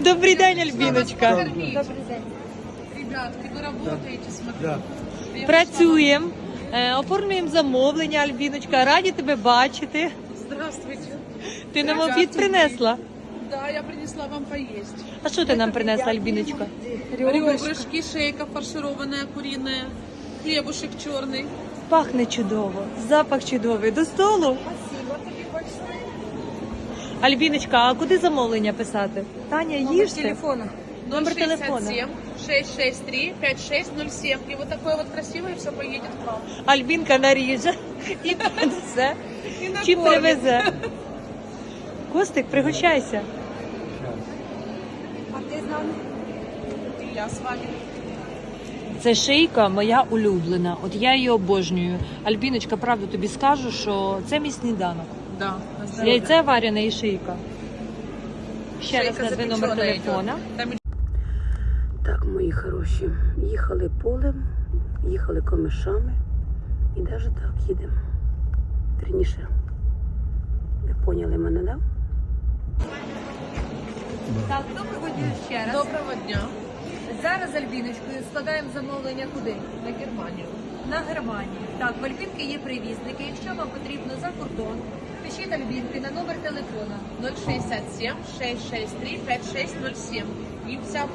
Добрий день, Альбіночка. Добрий день. Ребятки, вы работаете, смотрю. Я Працюємо, е, оформлюємо замовлення, Альбіночка. Раді тебе бачити. пришла- Здравствуйте. Ти нам Ребята, обід принесла. Да, я принесла вам поесть. А що ти нам принесла, Альбіночка? Ребрышки, шейка фаршированная куриная, хлебушек черный. Пахне чудово, запах чудовий. До столу. Альбіночка, а куди замовлення писати? Таня, їж телефона. Номер телефона. 663 5607. И вот такое вот красивое все поедет к вам. Альбінка наріже і принесе, И чи накормит. привезе. Костик, пригощайся. А ти з нами? И я с вами. Це шийка моя улюблена. От я її обожнюю. Альбіночка, правду тобі скажу, що це мій сніданок. Да, на. Яйце варене і шийка. Ще раз Шейка назви номер телефона. Так, мої хороші, їхали полем, їхали комишами і навіть так їдемо. Вірніше. Ви поняли мене, да? Так, доброго дня ще раз. Доброго дня. Зараз з Альбіночкою складаємо замовлення куди? На Германию. На Германію. Так, в Альбінки є привізники. Якщо вам потрібно за кордон, пишіть Альбінки на номер телефона. 067 663 5607. И вся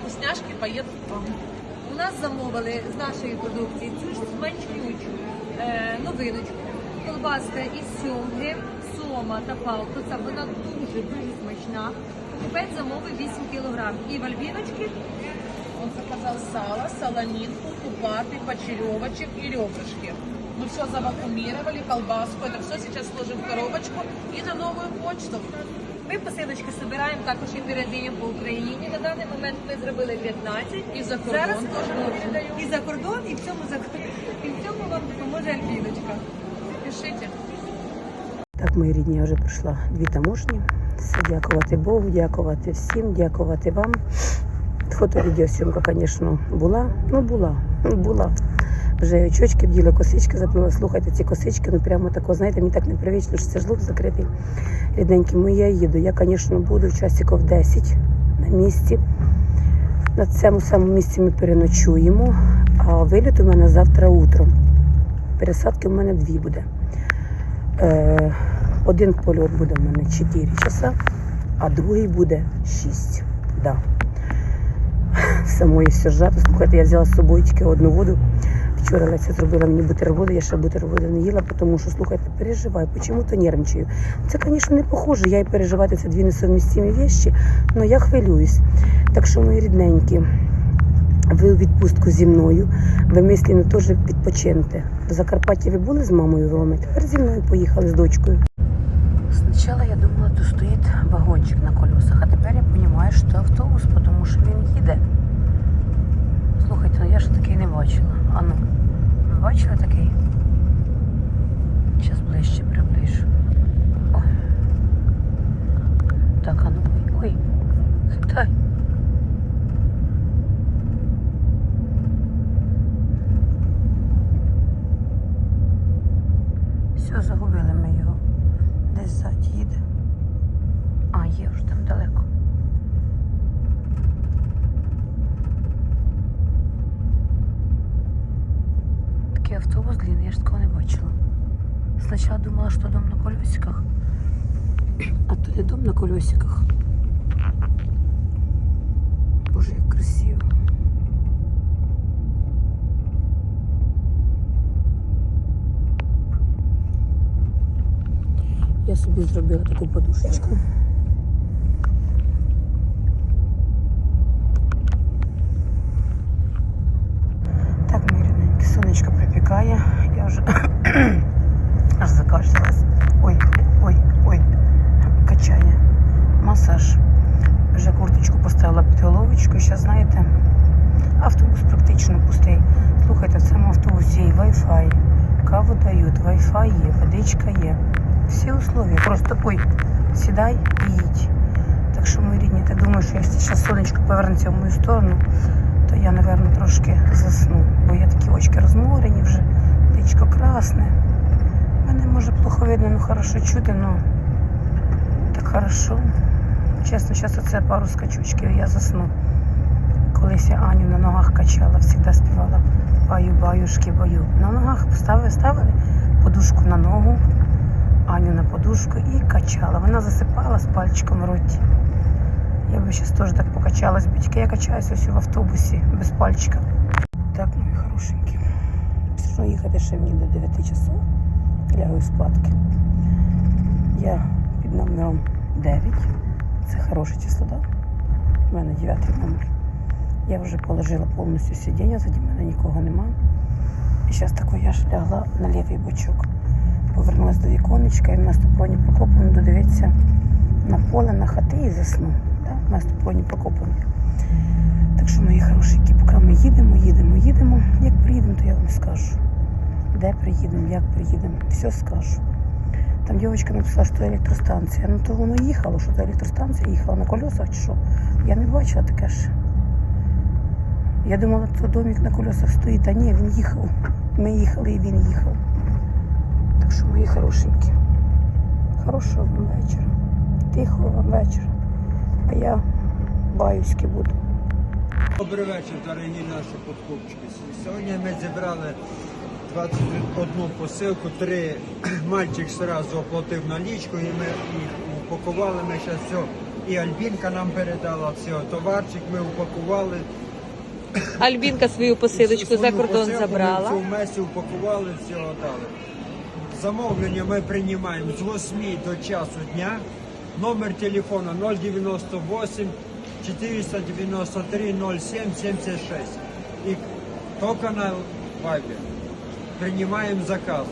вкусняшки к вам. У нас замовили з нашої продукції цю ж смачнючу е, новиночку. Колбаска із сьомги, сома та палтуса. Вона дуже дуже смачна. Покупець замовив 8 кг. І в Альбіночки Он заказал сало, солонинку, купаты, почеревочек и ребрышки. Мы все завакумировали, колбаску. Это все сейчас сложим в коробочку и на новую почту. Ми посилочки збираємо також і передаємо по Україні. На даний момент ми зробили 15. І за кордон Зараз теж можемо. І за кордон, і в цьому за і в цьому вам допоможе Альбіночка. Пишите. Так, мої рідні, я вже пройшла дві таможні. Все, дякувати Богу, дякувати всім, дякувати вам. Фото-відеосйомка, звісно, була. Ну, була, ну, була. Вже очочки вділи, косички заплила. Слухайте, ці косички, ну прямо тако, знаєте, мені так непривично, що це ж лук закритий. Рідненький, ну я їду. Я, звісно, буду часиків 10 на місці. На цьому самому місці ми переночуємо, а виліт у мене завтра утром. Пересадки в мене дві буде. Е, один польот буде в мене 4 часа, а другий буде 6. Да. Самої все. Слухайте, я взяла з собою тільки одну воду. Вчора Леся зробила мені бутерброди, я ще бутерброди не їла, тому що, слухайте, переживаю, чому-то нервничаю. Це, звісно, не похоже, я і переживати це дві несовмістимі вещі, але я хвилююсь. Так що, мої рідненькі, ви у відпустку зі мною, ви мислено теж відпочинете. В Закарпатті ви були з мамою в Ромі, тепер зі мною поїхали з дочкою. Спочатку я думала, тут стоїть вагончик на колесах, а тепер я розумію, що автобус, тому що він їде. Слухайте, ну я ж такий не бачила. А ну, ви бачили такий? Зараз ближче приближу. А то не дом на колесиках. Боже, як красиво. Я собі зробила таку подушечку. Так, мої рідненькі, сонечко припікає. Я вже аж закашлялась. Масаж. Вже курточку поставила під головочку. Зараз, знаєте, автобус практично пустий. Слухайте, в цьому автобусі є Wi-Fi. Каву дають, Wi-Fi є, водичка є. Всі условия. Просто ой, сідай і їдь. Так що, мої рідні, я думаю, що якщо зараз сонечко повернеться в мою сторону, то я, напевно, трошки засну. Бо я такі очки розморені вже, личко красне. Мене може плохо видно, ну хорошо чути, ну так хорошо. Чесно, зараз оце пару скачучків, я засну. Колись я Аню на ногах качала, завжди співала баю, баюшки, бою. На ногах ставили, ставили подушку на ногу, Аню на подушку і качала. Вона засипала з пальчиком в роті. Я би зараз теж так покачалась, бо тільки я качаюся ось в автобусі без пальчика. Так, мої хорошенькі. Пішло їхати ще мені до 9 часов. Лягаю спадки. Я під номером 9. Це хороше число, так? У мене 9 номер. Я вже положила повністю сидіння, заді мене нікого нема. І зараз тако я ж лягла на лівий бочок. Повернулася до віконечка і вместо Проні Прокоповни додивитися на поле, на хати і засну. Да? Вместо Проні Прокоповни. Так що, мої хорошенькі, поки ми їдемо, їдемо, їдемо. Як приїдемо, то я вам скажу. Де приїдемо, як приїдемо, все скажу. Там дівчинка написала, що електростанція. Ну то воно їхало, що це електростанція їхала на колесах чи що. Я не бачила таке ж. Я думала, це домик на колесах стоїть, а ні, він їхав. Ми їхали і він їхав. Так що, мої хорошенькі, хорошого вам вечора. Тихого вам вечора. А я баюськи буду. Добрий вечір, дорогі наші покупчики. Сьогодні ми зібрали 21 посилку, три мальчик одразу оплатив налічку і ми їх упакували. Ми зараз все. І Альбінка нам передала все. Товарчик ми упакували. Альбінка свою посилочку за кордон посилку забрала. Ми в месі упакували, все дали. Замовлення ми приймаємо з 8 до часу дня. Номер телефона 098 493 07 76. І тільки на Viber. Приймаємо заказ.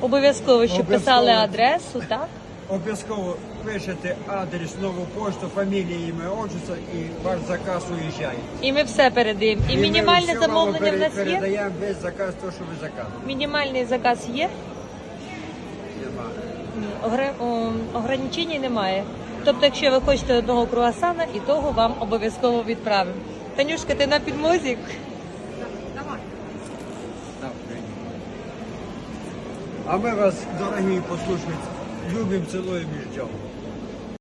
Обов'язково, щоб Обов'язково. писали адресу, так? Обов'язково пишете адрес, нову пошту, фамілію, ім'я, отчество і ваш заказ уїжджає. І ми все передаємо. І ми мінімальне вам замовлення в пере- нас є. Передаємо весь заказ, то, що ви заказуєте. Мінімальний заказ є. Нема. Ні, огре- о, ограничень немає. Тобто, якщо ви хочете одного круасана, і того вам обов'язково відправимо. Танюшка, ти на підмозі? Так, прийняли. А ми вас, дорогі послушниці, любимо, цілуємо і ждемо.